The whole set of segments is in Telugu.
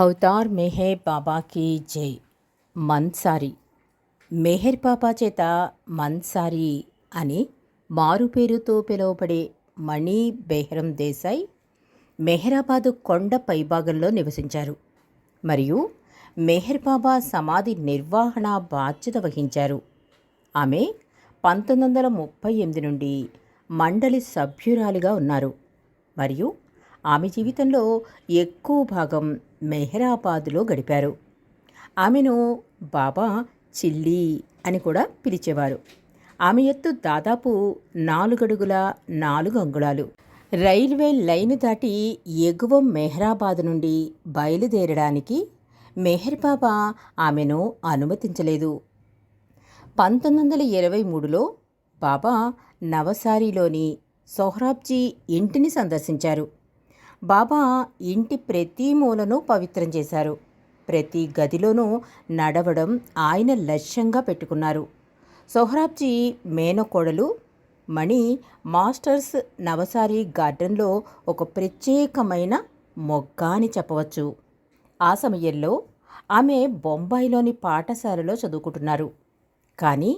అవతార్ మెహేర్ బాబాకి జై. మన్సారి. మెహర్ బాబా చేత మన్సారి అని మారుపేరుతో పిలువబడే మణి బెహ్రం దేశాయ్ మెహరాబాదు కొండ పైభాగంలో నివసించారు. మరియు మెహర్ బాబా సమాధి నిర్వహణ బాధ్యత వహించారు. ఆమె పంతొమ్మిది వందల ముప్పై ఎనిమిది నుండి మండలి సభ్యురాలిగా ఉన్నారు. మరియు ఆమె జీవితంలో ఎక్కువ భాగం మెహరాబాద్లో గడిపారు. ఆమెను బాబా చిల్లి అని కూడా పిలిచేవారు. ఆమె ఎత్తు దాదాపు నాలుగడుగుల నాలుగు అంగుళాలు. రైల్వే లైన్ దాటి ఎగువ మెహరాబాద్ నుండి బయలుదేరడానికి మెహర్ బాబా ఆమెను అనుమతించలేదు. పంతొమ్మిది వందల ఇరవై మూడులో బాబా నవసారిలోని సోహ్రాబ్జీ ఇంటిని సందర్శించారు. బాబా ఇంటి ప్రతి మూలను పవిత్రం చేశారు. ప్రతి గదిలోనూ నడవడం ఆయన లక్ష్యంగా పెట్టుకున్నారు. సోహ్రాబ్జీ మేనకోడలు మణి మాస్టర్స్ నవసారి గార్డెన్లో ఒక ప్రత్యేకమైన మొగ్గ అని చెప్పవచ్చు. ఆ సమయంలో ఆమె బొంబాయిలోని పాఠశాలలో చదువుకుంటున్నారు. కానీ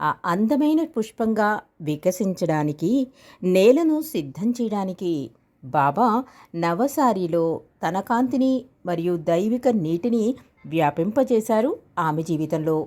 ఆ అందమైన పుష్పంగా వికసించడానికి నేలను సిద్ధం చేయడానికి బాబా నవసారిలో తన కాంతిని మరియు దైవిక నీటిని వ్యాపింపజేశారు ఆమె జీవితంలో.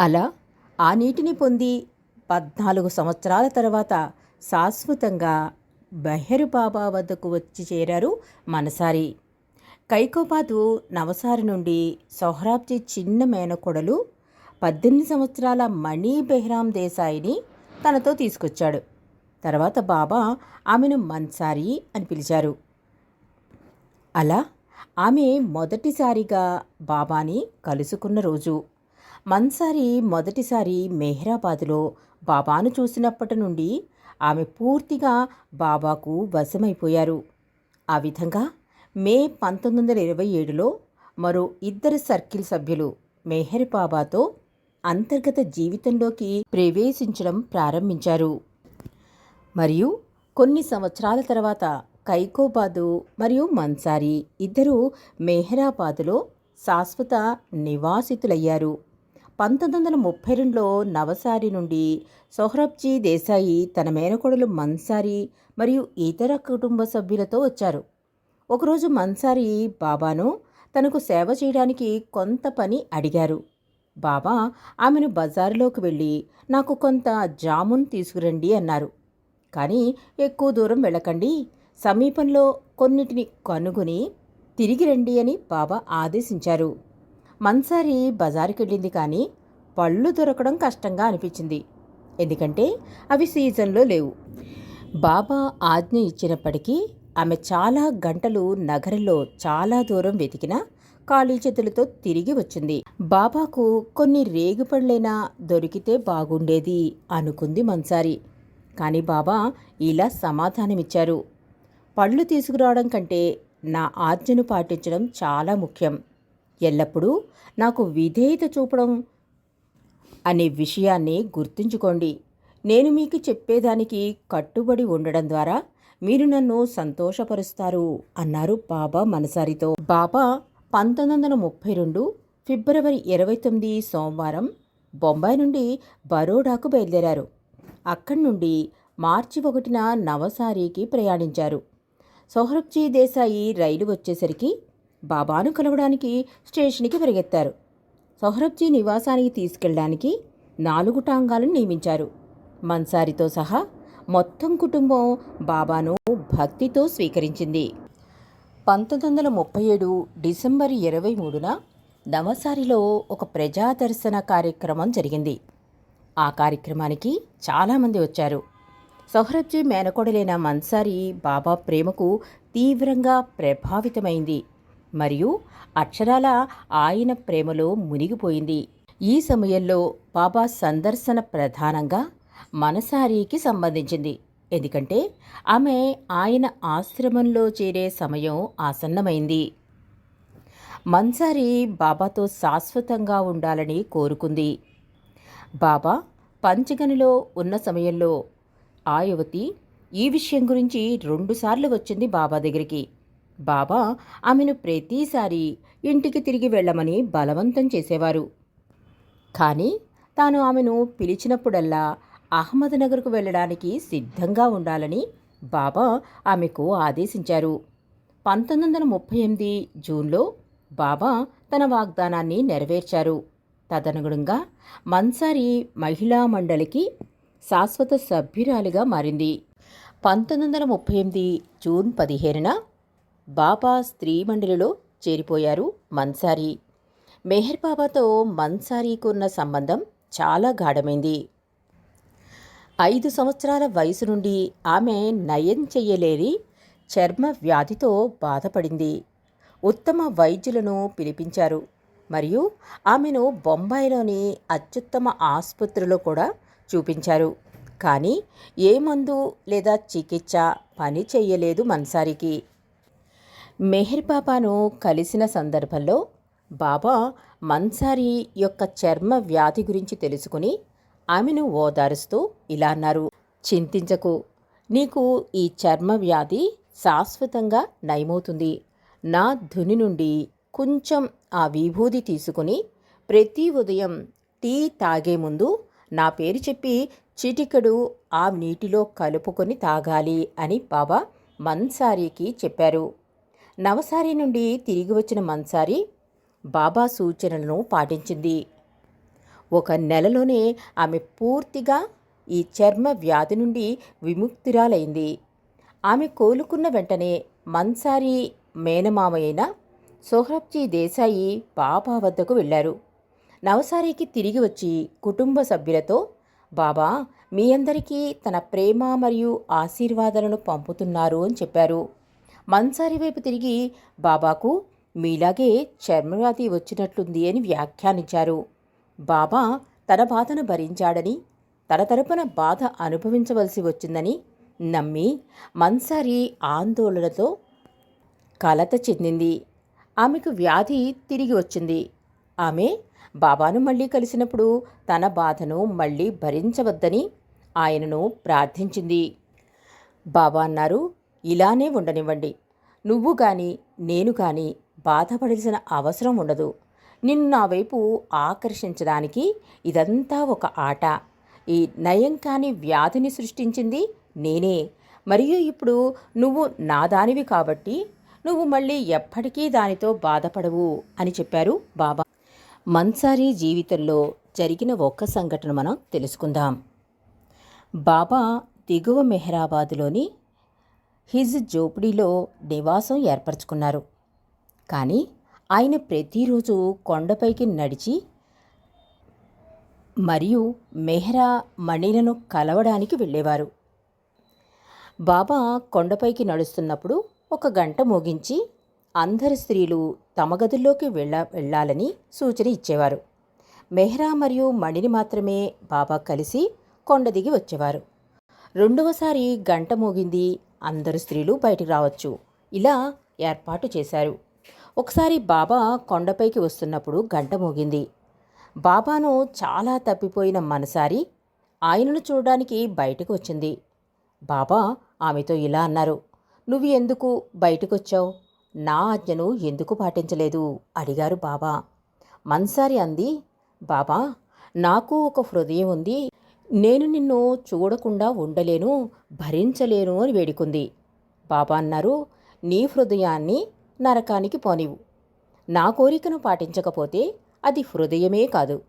అలా ఆ నీటిని పొంది పద్నాలుగు సంవత్సరాల తర్వాత శాశ్వతంగా బెహరు బాబా వద్దకు వచ్చి చేరారు మనసారి. కైకోబాదు నవసారి నుండి సొహ్రాబ్జీ చిన్న మేనకొడలు పద్దెనిమిది సంవత్సరాల మణి బెహ్రాం దేశాయిని తనతో తీసుకొచ్చాడు. తర్వాత బాబా ఆమెను మన్సారి అని పిలిచారు. అలా ఆమె మొదటిసారిగా బాబాని కలుసుకున్న రోజు మన్సారి మొదటిసారి మెహ్రాబాద్లో బాబాను చూసినప్పటి నుండి ఆమె పూర్తిగా బాబాకు వశమైపోయారు. ఆ విధంగా మే పంతొమ్మిది వందల ఇరవై ఏడులో మరో ఇద్దరు సర్కిల్ సభ్యులు మెహర్ బాబాతో అంతర్గత జీవితంలోకి ప్రవేశించడం ప్రారంభించారు. మరియు కొన్ని సంవత్సరాల తర్వాత కైకోబాదు మరియు మన్సారి ఇద్దరు మెహరాబాదులో శాశ్వత నివాసితులయ్యారు. పంతొమ్మిది వందల ముప్పై రెండులో నవసారి నుండి సొహ్రబ్జీ దేశాయి తన మేనకోడలు మన్సారి మరియు ఇతర కుటుంబ సభ్యులతో వచ్చారు. ఒకరోజు మన్సారి బాబాను తనకు సేవ చేయడానికి కొంత పని అడిగారు. బాబా ఆమెను బజారులోకి వెళ్ళి నాకు కొంత జామున్ తీసుకురండి అన్నారు. కానీ ఎక్కువ దూరం వెళ్ళకండి. సమీపంలో కొన్నిటిని కనుగొని తిరిగి రండి అని బాబా ఆదేశించారు. మన్సారి బజారుకెళ్ళింది కానీ పళ్ళు దొరకడం కష్టంగా అనిపించింది. ఎందుకంటే అవి సీజన్లో లేవు. బాబా ఆజ్ఞ ఇచ్చినప్పటికీ ఆమె చాలా గంటలు నగరంలో చాలా దూరం వెతికినా ఖాళీ చేతులతో తిరిగి వచ్చింది. బాబాకు కొన్ని రేగుపళ్ళైనా దొరికితే బాగుండేది అనుకుంది మన్సారి. కానీ బాబా ఇలా సమాధానమిచ్చారు. పళ్ళు తీసుకురావడం కంటే నా ఆజ్ఞను పాటించడం చాలా ముఖ్యం. ఎల్లప్పుడూ నాకు విధేయత చూపడం అనే విషయాన్ని గుర్తుంచుకోండి. నేను మీకు చెప్పేదానికి కట్టుబడి ఉండడం ద్వారా మీరు నన్ను సంతోషపరుస్తారు అన్నారు బాబా మనసారితో. బాబా పంతొమ్మిది వందల ముప్పై రెండు ఫిబ్రవరి ఇరవై తొమ్మిది సోమవారం బొంబాయి నుండి బరోడాకు బయలుదేరారు. అక్కడి నుండి మార్చి ఒకటిన నవసారికి ప్రయాణించారు. సౌహృబ్జీ దేశాయి రైలు వచ్చేసరికి బాబాను కలవడానికి స్టేషన్కి పరిగెత్తారు. సౌహృబ్జీ నివాసానికి తీసుకెళ్ళడానికి నాలుగు టాంగాలను నియమించారు. మన్సారితో సహా మొత్తం కుటుంబం బాబాను భక్తితో స్వీకరించింది. పంతొమ్మిది వందల ముప్పై ఏడు డిసెంబర్ ఇరవై మూడున నవసారిలో ఒక ప్రజాదర్శన కార్యక్రమం జరిగింది. ఆ కార్యక్రమానికి చాలామంది వచ్చారు. సొహ్రబ్జీ మేనకోడలైన మన్సారి బాబా ప్రేమకు తీవ్రంగా ప్రభావితమైంది. మరియు అక్షరాల ఆయన ప్రేమలో మునిగిపోయింది. ఈ సమయంలో బాబా సందర్శన ప్రధానంగా మనసారికి సంబంధించింది. ఎందుకంటే ఆమె ఆయన ఆశ్రమంలో చేరే సమయం ఆసన్నమైంది. మన్సారి బాబాతో శాశ్వతంగా ఉండాలని కోరుకుంది. బాబా పంచగనిలో ఉన్న సమయంలో ఆ యువతి ఈ విషయం గురించి రెండుసార్లు వచ్చింది బాబా దగ్గరికి. బాబా ఆమెను ప్రతిసారి ఇంటికి తిరిగి వెళ్ళమని బలవంతం చేసేవారు. కానీ తాను ఆమెను పిలిచినప్పుడల్లా అహ్మద్నగర్కు వెళ్ళడానికి సిద్ధంగా ఉండాలని బాబా ఆమెకు ఆదేశించారు. పంతొమ్మిది వందల ముప్పై ఎనిమిది జూన్లో బాబా తన వాగ్దానాన్ని నెరవేర్చారు. తదనుగుణంగా మన్సారి మహిళా మండలికి శాశ్వత సభ్యురాలిగా మారింది. పంతొమ్మిది వందల ముప్పై ఎనిమిది జూన్ పదిహేనున బాబా స్త్రీ మండలిలో చేరిపోయారు మన్సారి. మెహర్ బాబాతో మన్సారీకున్న సంబంధం చాలా గాఢమైంది. ఐదు సంవత్సరాల వయసు నుండి ఆమె నయం చెయ్యలేని చర్మ వ్యాధితో బాధపడింది. ఉత్తమ వైద్యులను పిలిపించారు. మరియు ఆమెను బొంబాయిలోని అత్యుత్తమ ఆసుపత్రిలో కూడా చూపించారు. కానీ ఏ మందు లేదా చికిత్స పని చెయ్యలేదు మన్సారికి. మెహర్ బాబాను కలిసిన సందర్భంలో బాబా మన్సారి యొక్క చర్మ వ్యాధి గురించి తెలుసుకుని ఆమెను ఓదారుస్తూ ఇలా అన్నారు. చింతించకు. నీకు ఈ చర్మ వ్యాధి శాశ్వతంగా నయమవుతుంది. నా ధుని నుండి కొంచెం ఆ విభూది తీసుకుని ప్రతి ఉదయం టీ తాగే ముందు నా పేరు చెప్పి చిటికడు ఆ నీటిలో కలుపుకొని తాగాలి అని బాబా మన్సారీకి చెప్పారు. నవసారి నుండి తిరిగి వచ్చిన మన్సారి బాబా సూచనలను పాటించింది. ఒక నెలలోనే ఆమె పూర్తిగా ఈ చర్మ వ్యాధి నుండి విముక్తిరాలైంది. ఆమె కోలుకున్న వెంటనే మన్సారి మేనమామ అయిన సోహ్రబ్జీ దేశాయి బాబా వద్దకు వెళ్ళారు. నవసారికి తిరిగి వచ్చి కుటుంబ సభ్యులతో బాబా మీ అందరికీ తన ప్రేమ మరియు ఆశీర్వాదాలను పంపుతున్నారు అని చెప్పారు. మన్సారి వైపు తిరిగి బాబాకు మీలాగే చర్మవ్యాధి వచ్చినట్లుంది అని వ్యాఖ్యానించారు. బాబా తన బాధను భరించాడని తన తరపున బాధ అనుభవించవలసి వచ్చిందని నమ్మి మన్సారి ఆందోళనతో కలత చెందింది. ఆమెకు వ్యాధి తిరిగి వచ్చింది. ఆమె బాబాను మళ్ళీ కలిసినప్పుడు తన బాధను మళ్ళీ భరించవద్దని ఆయనను ప్రార్థించింది. బాబా అన్నారు ఇలానే ఉండనివ్వండి. నువ్వు కానీ నేను కానీ బాధపడాల్సిన అవసరం ఉండదు. నిన్ను నా వైపు ఆకర్షించడానికి ఇదంతా ఒక ఆట. ఈ నయం కాని వ్యాధిని సృష్టించింది నేనే. మరియు ఇప్పుడు నువ్వు నా దానివి కాబట్టి నువ్వు మళ్ళీ ఎప్పటికీ దానితో బాధపడవు అని చెప్పారు బాబా. మన్సారీ జీవితంలో జరిగిన ఒక్క సంఘటన మనం తెలుసుకుందాం. బాబా దిగువ మెహరాబాదులోని హిజ్ జోపిడీలో నివాసం ఏర్పరచుకున్నారు. కానీ ఆయన ప్రతిరోజు కొండపైకి నడిచి మరియు మెహ్రా మణిలను కలవడానికి వెళ్ళేవారు. బాబా కొండపైకి నడుస్తున్నప్పుడు ఒక గంట మోగించి అందరి స్త్రీలు తమ గదుల్లోకి వెళ్ళ వెళ్ళాలని సూచన ఇచ్చేవారు. మెహ్రా మరియు మణిని మాత్రమే బాబా కలిసి కొండ దిగి వచ్చేవారు. రెండవసారి గంట మోగింది అందరు స్త్రీలు బయటికి రావచ్చు. ఇలా ఏర్పాటు చేశారు. ఒకసారి బాబా కొండపైకి వస్తున్నప్పుడు గంట మోగింది. బాబాను చాలా తప్పిపోయిన మనసారి ఆయనను చూడడానికి బయటకు వచ్చింది. బాబా ఆమెతో ఇలా అన్నారు. నువ్వు ఎందుకు బయటకొచ్చావు? నా ఆజ్ఞను ఎందుకు పాటించలేదు? అడిగారు బాబా. మన్సారి అంది బాబా నాకు ఒక హృదయం ఉంది. నేను నిన్ను చూడకుండా ఉండలేను భరించలేను అని వేడుకుంది. బాబా అన్నారు నీ హృదయాన్ని నరకానికి పోనివు నా కోరికను పాటించకపోతే అది హృదయమే కాదు.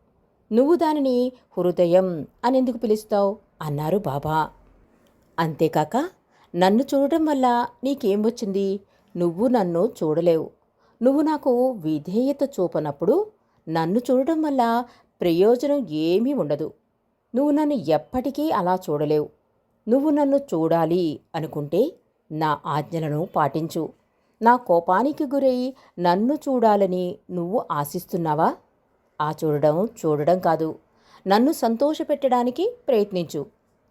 నువ్వు దానిని హృదయం అనెందుకు పిలుస్తావు? అన్నారు బాబా. అంతేకాక నన్ను చూడడం వల్ల నీకేం వచ్చింది? నువ్వు నన్ను చూడలేవు. నువ్వు నాకు విధేయత చూపనప్పుడు నన్ను చూడడం వల్ల ప్రయోజనం ఏమీ ఉండదు. నువ్వు నన్ను ఎప్పటికీ అలా చూడలేవు. నువ్వు నన్ను చూడాలి అనుకుంటే నా ఆజ్ఞలను పాటించు. నా కోపానికి గురై నన్ను చూడాలని నువ్వు ఆశిస్తున్నావా? ఆ చూడడం చూడడం కాదు. నన్ను సంతోషపెట్టడానికి ప్రయత్నించు.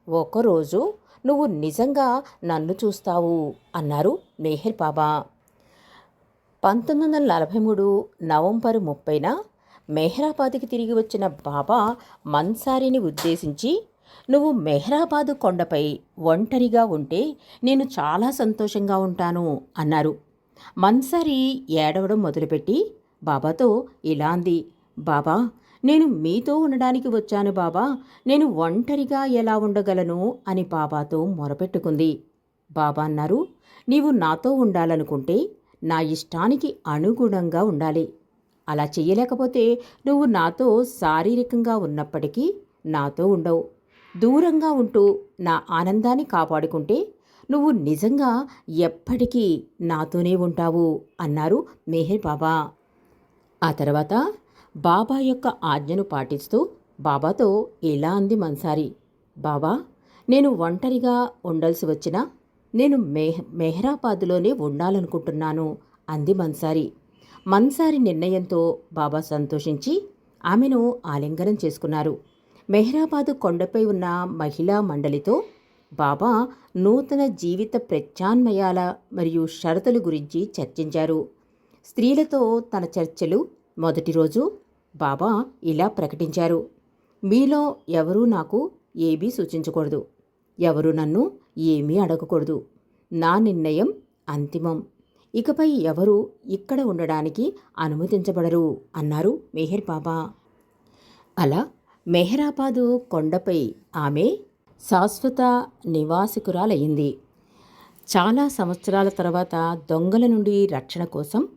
ఒకరోజు నువ్వు నిజంగా నన్ను చూస్తావు అన్నారు మెహర్ బాబా. పంతొమ్మిది వందల నలభై మూడు నవంబర్ ముప్పైన మెహ్రాబాద్కి తిరిగి వచ్చిన బాబా మన్సారిని ఉద్దేశించి నువ్వు మెహ్రాబాదు కొండపై ఒంటరిగా ఉంటే నేను చాలా సంతోషంగా ఉంటాను అన్నారు. మన్సారి ఏడవడం మొదలుపెట్టి బాబాతో ఇలా అంది బాబా నేను మీతో ఉండడానికి వచ్చాను బాబా నేను ఒంటరిగా ఎలా ఉండగలను అని బాబాతో మొరపెట్టుకుంది. బాబా అన్నారు నీవు నాతో ఉండాలనుకుంటే నా ఇష్టానికి అనుగుణంగా ఉండాలి. అలా చెయ్యలేకపోతే నువ్వు నాతో శారీరకంగా ఉన్నప్పటికీ నాతో ఉండవు. దూరంగా ఉంటూ నా ఆనందాన్ని కాపాడుకుంటే నువ్వు నిజంగా ఎప్పటికీ నాతోనే ఉంటావు అన్నారు మెహర్ బాబా. ఆ తర్వాత బాబా యొక్క ఆజ్ఞను పాటిస్తూ బాబాతో ఇలా అంది మన్సారి? బాబా నేను ఒంటరిగా ఉండాల్సి వచ్చినా నేను మెహ్ మెహ్రాబాద్లోనే ఉండాలనుకుంటున్నాను అంది మన్సారి. మన్సారి నిర్ణయంతో బాబా సంతోషించి ఆమెను ఆలింగనం చేసుకున్నారు. మెహ్రాబాదు కొండపై ఉన్న మహిళా మండలితో బాబా నూతన జీవిత ప్రత్యాన్మయాల మరియు షరతుల గురించి చర్చించారు. స్త్రీలతో తన చర్చలు మొదటి రోజు బాబా ఇలా ప్రకటించారు. మీలో ఎవరూ నాకు ఏమీ సూచించకూడదు. ఎవరు నన్ను ఏమీ అడగకూడదు. నా నిర్ణయం అంతిమం. ఇకపై ఎవరు ఇక్కడ ఉండడానికి అనుమతించబడరు అన్నారు మెహర్ బాబా. అలా మెహరాబాదు కొండపై ఆమె శాశ్వత నివాసికురాలయ్యింది. చాలా సంవత్సరాల తర్వాత దొంగల నుండి రక్షణ కోసం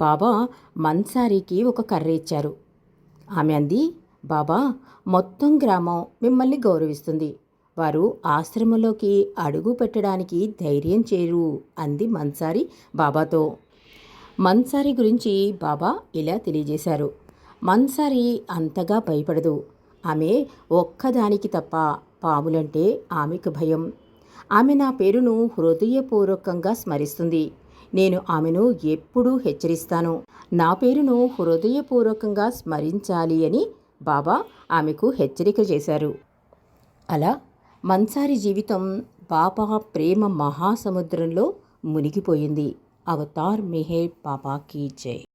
బాబా మన్సారీకి ఒక కర్ర ఇచ్చారు. ఆమె అంది బాబా మొత్తం గ్రామం మిమ్మల్ని గౌరవిస్తుంది. వారు ఆశ్రమంలోకి అడుగు పెట్టడానికి ధైర్యం చేరు అంది మన్సారి బాబాతో. మన్సారి గురించి బాబా ఇలా తెలియజేశారు మన్సారి అంతగా భయపడదు. ఆమె ఒక్కదానికి తప్ప పాములంటే ఆమెకు భయం. ఆమె నా పేరును హృదయపూర్వకంగా స్మరిస్తుంది. నేను ఆమెను ఎప్పుడూ హెచ్చరిస్తాను. నా పేరును హృదయపూర్వకంగా స్మరించాలి అని బాబా ఆమెకు హెచ్చరిక చేశారు. అలా మన్సారి జీవితం బాబా ప్రేమ మహాసముద్రంలో మునిగిపోయింది. అవతార్ మెహే బాబా కీ జై.